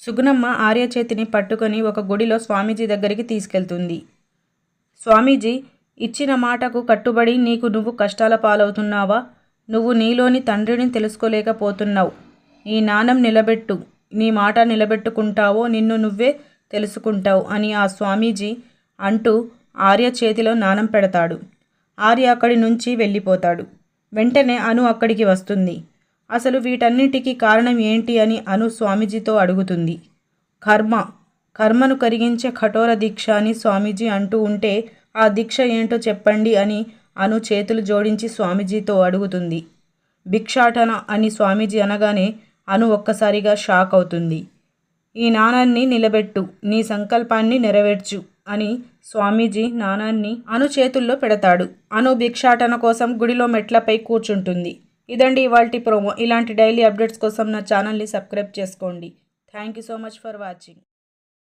సుగుణమ్మ ఆర్య చేతిని పట్టుకొని ఒక గుడిలో స్వామీజీ దగ్గరికి తీసుకెళ్తుంది. స్వామీజీ ఇచ్చిన మాటకు కట్టుబడి నీకు నువ్వు కష్టాల పాలవుతున్నావా? నువ్వు నీలోని తండ్రిని తెలుసుకోలేకపోతున్నావు. ఈ నాణం నిలబెట్టు. నీ మాట నిలబెట్టుకుంటావో నిన్ను నువ్వే తెలుసుకుంటావు అని ఆ స్వామీజీ అంటూ ఆర్య చేతిలో నాణం పెడతాడు. ఆర్య అక్కడి నుంచి వెళ్ళిపోతాడు. వెంటనే అను అక్కడికి వస్తుంది. అసలు వీటన్నిటికీ కారణం ఏంటి అని అను స్వామీజీతో అడుగుతుంది. కర్మ. కర్మను కరిగించే కఠోర దీక్ష అని స్వామీజీ అంటూ ఉంటే ఆ దీక్ష ఏంటో చెప్పండి అని అను చేతులు జోడించి స్వామీజీతో అడుగుతుంది. భిక్షాటన అని స్వామీజీ అనగానే అను ఒక్కసారిగా షాక్ అవుతుంది. ఈ నాణాన్ని నిలబెట్టు నీ సంకల్పాన్ని నెరవేర్చు అని స్వామీజీ నాణాన్ని అను చేతుల్లో పెడతాడు. అను భిక్షాటన కోసం గుడిలో మెట్లపై కూర్చుంటుంది. ఇదండి ఇవాల్టి ప్రోమో. ఇలాంటి డైలీ అప్డేట్స్ కోసం నా ఛానల్ని సబ్స్క్రైబ్ చేసుకోండి. Thank you so much for watching.